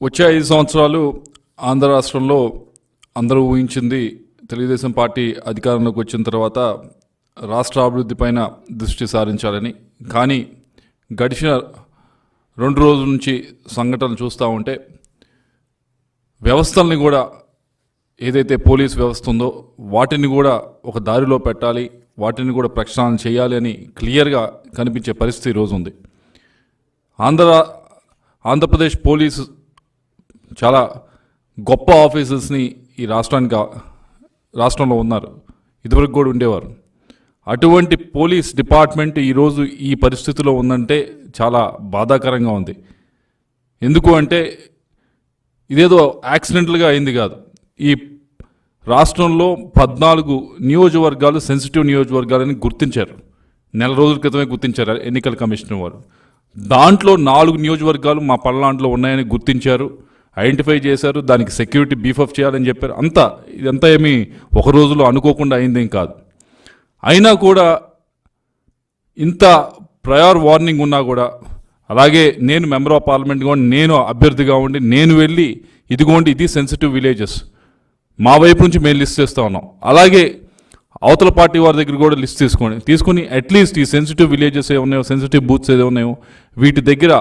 వచ్చే ఐదు సంవత్సరాలు ఆంధ్ర రాష్ట్రంలో అందరూ ఊహించింది తెలుగుదేశం పార్టీ అధికారంలోకి వచ్చిన తర్వాత రాష్ట్ర అభివృద్ధి పైన దృష్టి సారించాలని. కానీ గడిచిన రెండు రోజుల నుంచి సంఘటనలు చూస్తూ ఉంటే వ్యవస్థల్ని కూడా ఏదైతే పోలీస్ వ్యవస్థ ఉందో వాటిని కూడా ఒక దారిలో పెట్టాలి వాటిని కూడా ప్రక్షాళన చేయాలి అని క్లియర్గా కనిపించే పరిస్థితి ఈరోజు ఉంది. ఆంధ్ర ఆంధ్రప్రదేశ్ పోలీసు చాలా గొప్ప ఆఫీసర్స్ని ఈ రాష్ట్రానికి రాష్ట్రంలో ఉన్నారు. ఇదివరకు కూడా ఉండేవారు. అటువంటి పోలీస్ డిపార్ట్మెంట్ ఈరోజు ఈ పరిస్థితిలో ఉందంటే చాలా బాధాకరంగా ఉంది. ఎందుకు అంటే ఇదేదో యాక్సిడెంటల్గా అయింది కాదు. ఈ రాష్ట్రంలో పద్నాలుగు నియోజకవర్గాలు సెన్సిటివ్ నియోజకవర్గాలని గుర్తించారు. నెల రోజుల క్రితమే గుర్తించారు ఎన్నికల కమిషనర్ వారు. దాంట్లో నాలుగు నియోజకవర్గాలు మా పల్నాడులో ఉన్నాయని గుర్తించారు. ఐడెంటిఫై చేశారు దానికి సెక్యూరిటీ బీఫప్ చేయాలని చెప్పారు. అంతా ఇదంతా ఏమీ ఒక రోజులో అనుకోకుండా అయిందేం కాదు. అయినా కూడా ఇంత ప్రయర్ వార్నింగ్ ఉన్నా కూడా అలాగే నేను మెంబర్ ఆఫ్ పార్లమెంట్ కూడా నేను అభ్యర్థిగా ఉండి నేను వెళ్ళి ఇదిగోండి ఇది సెన్సిటివ్ విలేజెస్. మా వైపు నుంచి మేము లిస్ట్ చేస్తూ ఉన్నాం. అలాగే అవతల పార్టీ వారి దగ్గర కూడా లిస్ట్ తీసుకోండి తీసుకుని అట్లీస్ట్ ఈ సెన్సిటివ్ విలేజెస్ ఏ ఉన్నాయో సెన్సిటివ్ బూత్స్ ఏదో ఉన్నాయో వీటి దగ్గర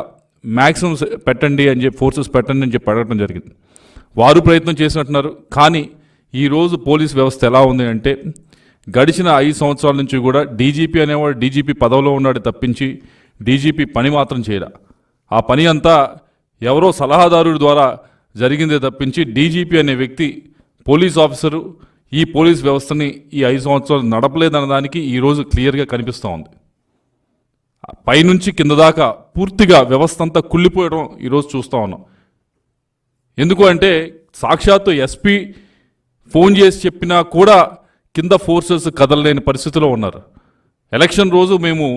మ్యాక్సిమం పెట్టండి అని చెప్పి ఫోర్సెస్ పెట్టండి అని చెప్పి అడగడం జరిగింది. వారు ప్రయత్నం చేసినట్టున్నారు. కానీ ఈరోజు పోలీస్ వ్యవస్థ ఎలా ఉంది అంటే గడిచిన ఐదు సంవత్సరాల నుంచి కూడా డీజీపీ అనేవాడు డీజీపీ పదవిలో ఉన్నాడు తప్పించి డీజీపీ పని మాత్రం చేయరా ఆ పని అంతా ఎవరో సలహాదారుడి ద్వారా జరిగిందే తప్పించి డీజీపీ అనే వ్యక్తి పోలీస్ ఆఫీసరు ఈ పోలీస్ వ్యవస్థని ఈ ఐదు సంవత్సరాలు నడపలేదన్న దానికి ఈరోజు క్లియర్గా కనిపిస్తూ ఉంది. పైనుంచి కింద దాకా పూర్తిగా వ్యవస్థ అంతా కుళ్ళిపోయడం ఈరోజు చూస్తూ ఉన్నాం. ఎందుకు అంటే సాక్షాత్తు ఎస్పీ ఫోన్ చేసి చెప్పినా కూడా కింద ఫోర్సెస్ కదలలేని పరిస్థితిలో ఉన్నారు. ఎలక్షన్ రోజు మేము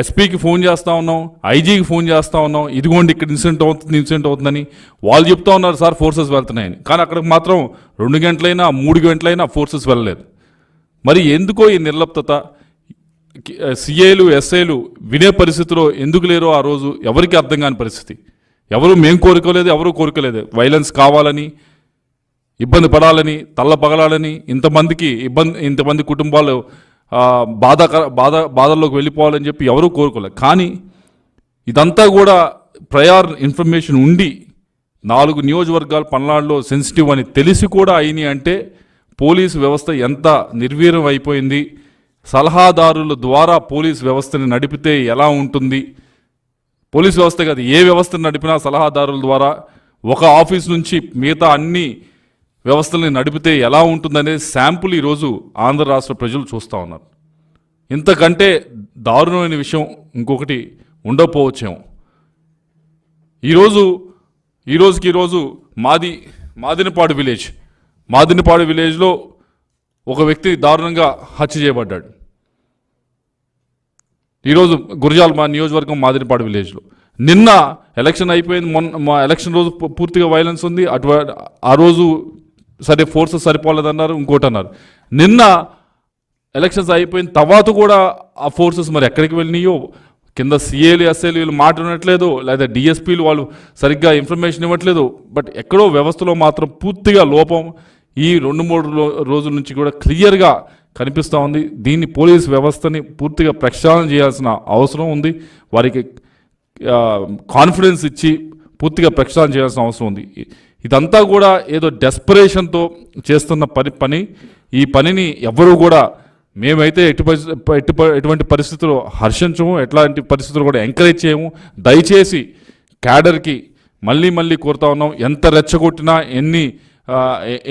ఎస్పీకి ఫోన్ చేస్తూ ఉన్నాం ఐజీకి ఫోన్ చేస్తూ ఉన్నాం ఇదిగోండి ఇక్కడ ఇన్సిడెంట్ అవుతుంది ఇన్సిడెంట్ అవుతుందని వాళ్ళు చెప్తా ఉన్నారు సార్ ఫోర్సెస్ వెళ్తున్నాయని. కానీ అక్కడికి మాత్రం రెండు గంటలైనా మూడు గంటలైనా ఫోర్సెస్ వెళ్ళలేదు. మరి ఎందుకో ఈ నిర్లప్తత? సిఏలు ఎస్ఏలు వినే పరిస్థితిలో ఎందుకు లేరో ఆ రోజు ఎవరికి అర్థం కాని పరిస్థితి. ఎవరు మేము కోరుకోలేదు ఎవరు కోరుకోలేదు. వైలెన్స్ కావాలని ఇబ్బంది పడాలని తల్ల పగలాలని ఇంతమందికి ఇబ్బంది ఇంతమంది కుటుంబాలు బాధాకర బాధ బాధల్లోకి వెళ్ళిపోవాలని చెప్పి ఎవరూ కోరుకోలేదు. కానీ ఇదంతా కూడా ప్రయార్ ఇన్ఫర్మేషన్ ఉండి నాలుగు నియోజకవర్గాలు పల్నాడులో సెన్సిటివ్ అని తెలిసి కూడా అయినాయి అంటే పోలీసు వ్యవస్థ ఎంత నిర్వీర్యం అయిపోయింది సలహాదారుల ద్వారా పోలీస్ వ్యవస్థని నడిపితే ఎలా ఉంటుంది? పోలీస్ వ్యవస్థ కాదు ఏ వ్యవస్థను నడిపినా సలహాదారుల ద్వారా ఒక ఆఫీస్ నుంచి మిగతా అన్ని వ్యవస్థల్ని నడిపితే ఎలా ఉంటుందనే శాంపుల్ ఈరోజు ఆంధ్ర రాష్ట్ర ప్రజలు చూస్తూ ఉన్నారు. ఇంతకంటే దారుణమైన విషయం ఇంకొకటి ఉండకపోవచ్చేమో. ఈరోజు ఈ రోజుకి ఈరోజు మాది మాదినపాడు విలేజ్. మాదినపాడు విలేజ్లో ఒక వ్యక్తి దారుణంగా హత్య చేయబడ్డాడు. ఈరోజు గురజాల్ మా నియోజకవర్గం మాదిరిపాడు విలేజ్లో. నిన్న ఎలక్షన్ అయిపోయింది మొన్న మా ఎలక్షన్ రోజు పూర్తిగా వైలెన్స్ ఉంది అటు ఆ రోజు సరే ఫోర్సెస్ సరిపోలేదన్నారు ఇంకోటి అన్నారు నిన్న ఎలక్షన్స్ అయిపోయిన తర్వాత కూడా ఆ ఫోర్సెస్ మరి ఎక్కడికి వెళ్ళినాయో కింద సీఏలు ఎస్ఏలు వీళ్ళు మాట లేదా డిఎస్పీలు వాళ్ళు సరిగ్గా ఇన్ఫర్మేషన్ ఇవ్వట్లేదు బట్ ఎక్కడో వ్యవస్థలో మాత్రం పూర్తిగా లోపం ఈ రెండు మూడు రోజుల నుంచి కూడా క్లియర్గా కనిపిస్తూ ఉంది. దీన్ని పోలీస్ వ్యవస్థని పూర్తిగా ప్రక్షాళన చేయాల్సిన అవసరం ఉంది. వారికి కాన్ఫిడెన్స్ ఇచ్చి పూర్తిగా ప్రక్షాళన చేయాల్సిన అవసరం ఉంది. ఇదంతా కూడా ఏదో డెస్పరేషన్తో చేస్తున్న పని పని. ఈ పనిని ఎవరూ కూడా మేమైతే ఎటు ఎటు ఎటువంటి పరిస్థితులు హర్షించము ఎట్లాంటి పరిస్థితులు కూడా ఎంకరేజ్ చేయము. దయచేసి క్యాడర్కి మళ్ళీ మళ్ళీ కోరుతా ఉన్నాం. ఎంత రెచ్చగొట్టినా ఎన్ని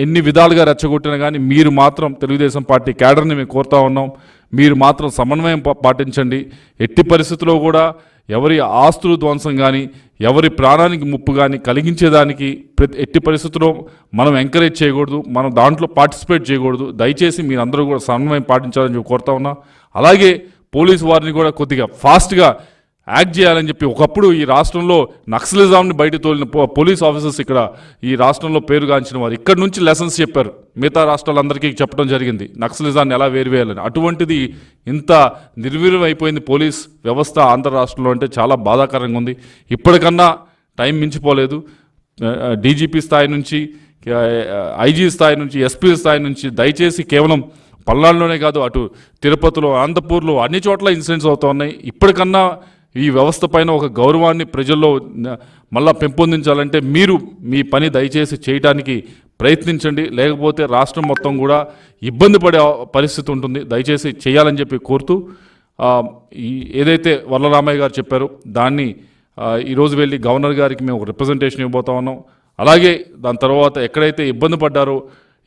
ఎన్ని విధాలుగా రెచ్చగొట్టినా కానీ మీరు మాత్రం తెలుగుదేశం పార్టీ క్యాడర్ని మేము కోరుతా ఉన్నాం. మీరు మాత్రం సమన్వయం పాటించండి. ఎట్టి పరిస్థితుల్లో కూడా ఎవరి ఆస్తులు ధ్వంసం కానీ ఎవరి ప్రాణానికి ముప్పు కానీ కలిగించేదానికి ప్రతి ఎట్టి పరిస్థితుల్లో మనం ఎంకరేజ్ చేయకూడదు. మనం దాంట్లో పార్టిసిపేట్ చేయకూడదు. దయచేసి మీరందరూ కూడా సమన్వయం పాటించాలని చెప్పి కోరుతా ఉన్నా. అలాగే పోలీసు వారిని కూడా కొద్దిగా ఫాస్ట్గా యాక్ట్ చేయాలని చెప్పి ఒకప్పుడు ఈ రాష్ట్రంలో నక్సలిజాంని బయట తోలిన పో- పోలీస్ ఆఫీసర్స్ ఇక్కడ ఈ రాష్ట్రంలో పేరుగాంచిన వారు. ఇక్కడ నుంచి లెసన్స్ చెప్పారు. మిగతా రాష్ట్రాలందరికీ చెప్పడం జరిగింది. నక్సలిజాన్ని ఎలా వేరువేయాలని. అటువంటిది ఇంత నిర్వీర్యం అయిపోయింది పోలీస్ వ్యవస్థ ఆంధ్ర రాష్ట్రంలో అంటే చాలా బాధాకరంగా ఉంది. ఇప్పటికన్నా టైం మించిపోలేదు. డీజీపీ స్థాయి నుంచి ఐజీ స్థాయి నుంచి ఎస్పీ స్థాయి నుంచి దయచేసి కేవలం పల్నాడులోనే కాదు అటు తిరుపతిలో అనంతపూర్లో అన్ని చోట్ల ఇన్సిడెంట్స్ అవుతూ ఉన్నాయి. ఇప్పటికన్నా ఈ వ్యవస్థ పైన ఒక గౌరవాన్ని ప్రజల్లో మళ్ళా పెంపొందించాలంటే మీరు మీ పని దయచేసి చేయడానికి ప్రయత్నించండి. లేకపోతే రాష్ట్రం మొత్తం కూడా ఇబ్బంది పడే పరిస్థితి ఉంటుంది. దయచేసి చేయాలని చెప్పి కోరుతూ ఏదైతే వల్లరామయ్య గారు చెప్పారో దాన్ని ఈరోజు వెళ్ళి గవర్నర్ గారికి మేము ఒక రిప్రజెంటేషన్ ఇవ్వబోతా ఉన్నాం. అలాగే దాని తర్వాత ఎక్కడైతే ఇబ్బంది పడ్డారో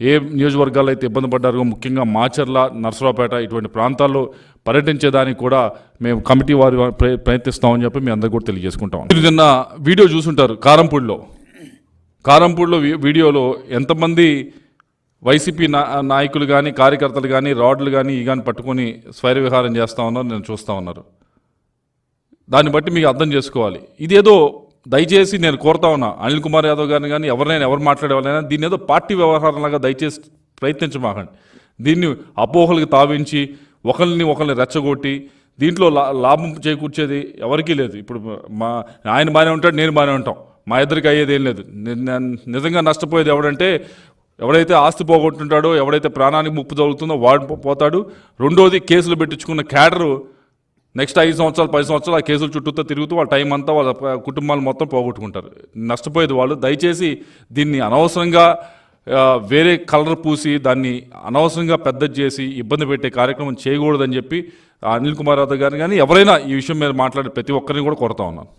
ఏ నియోజకవర్గాలు అయితే ఇబ్బంది పడ్డారో ముఖ్యంగా మాచర్ల నర్సరావుపేట ఇటువంటి ప్రాంతాల్లో పర్యటించేదానికి కూడా మేము కమిటీ వారి ప్ర- ప్రయత్నిస్తామని చెప్పి మీ అందరికీ కూడా తెలియజేసుకుంటాం. మీరు నిన్న వీడియో చూసుంటారు కారంపూడిలో. కారంపూడిలో వీ- వీడియోలో ఎంతమంది వైసీపీ నా నాయకులు కానీ కార్యకర్తలు కానీ రాడ్లు కానీ ఈ కానీ పట్టుకొని స్వైర విహారం చేస్తూ ఉన్నారు నేను చూస్తూ ఉన్నారు. దాన్ని బట్టి మీకు అర్థం చేసుకోవాలి. ఇదేదో దయచేసి నేను కోరుతా ఉన్నా అనిల్ కుమార్ యాదవ్ గారిని కానీ ఎవరినైనా ఎవరు మాట్లాడేవాళ్ళైనా దీన్ని ఏదో పార్టీ వ్యవహారంలాగా దయచేసి ప్రయత్నించమాకండి. దీన్ని అపోహలకు తావించి ఒకరిని ఒకరిని రెచ్చగొట్టి దీంట్లో లా లాభం చేకూర్చేది ఎవరికీ లేదు. ఇప్పుడు మా ఆయన బాగానే ఉంటాడు నేను బాగానే ఉంటాం. మా ఇద్దరికి అయ్యేది ఏం లేదు నిజంగా నష్టపోయేది ఎవడంటే ఎవడైతే ఆస్తి పోగొట్టుంటాడో ఎవడైతే ప్రాణానికి ముప్పు జరుగుతుందో వాడు పోతాడు. రెండోది కేసులు పెట్టించుకున్న క్యాడరు నెక్స్ట్ ఐదు సంవత్సరాలు పది సంవత్సరాలు ఆ కేసుల చుట్టూతో తిరుగుతూ వాళ్ళ టైం అంతా వాళ్ళ కుటుంబాలు మొత్తం పోగొట్టుకుంటారు. నష్టపోయేది వాళ్ళు. దయచేసి దీన్ని అనవసరంగా వేరే కలర్ పూసి దాన్ని అనవసరంగా పెద్దది చేసి ఇబ్బంది పెట్టే కార్యక్రమం చేయకూడదని చెప్పి అనిల్ కుమార్ యాదవ్ గారిని కానీ ఎవరైనా ఈ విషయం మీద మాట్లాడే ప్రతి ఒక్కరిని కూడా కొడతా ఉన్నాను.